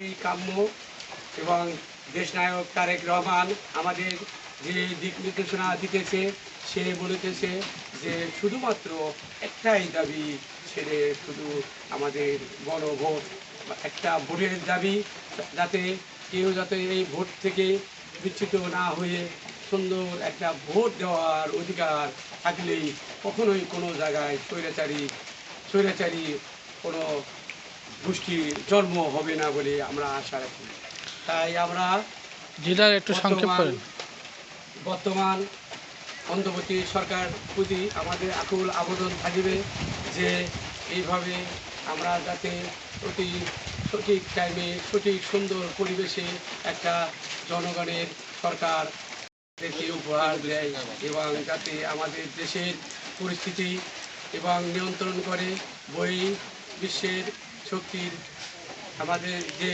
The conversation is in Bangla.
কাম্য এবং দেশনায়ক তারেক রহমান আমাদের যে দিক নির্দেশনা দিতেছে, সে বলিতেছে যে শুধুমাত্র একটাই দাবি ছেড়ে শুধু আমাদের গণভোট একটা ভোটের দাবি, যাতে কেউ যাতে এই ভোট থেকে বিচ্যুত না হয়ে সুন্দর একটা ভোট দেওয়ার অধিকার থাকলেই কখনোই কোনো জায়গায় স্বৈরাচারী স্বৈরাচারী কোনো গোষ্ঠীর জন্ম হবে না বলে আমরা আশা রাখি। তাই আমরা জেলার একটু সংক্ষেপ বর্তমান- করেন। বর্তমান অন্তর্বর্তী সরকার প্রতি আমাদের আকুল আবেদন থাকিবে যে এইভাবে আমরা যাতে প্রতি সঠিক টাইমে সঠিক সুন্দর পরিবেশে একটা জনগণের সরকার উপহার দেয় এবং যাতে আমাদের দেশের পরিস্থিতি এবং নিয়ন্ত্রণ করে বই বিশ্বের শক্তির আমাদের যে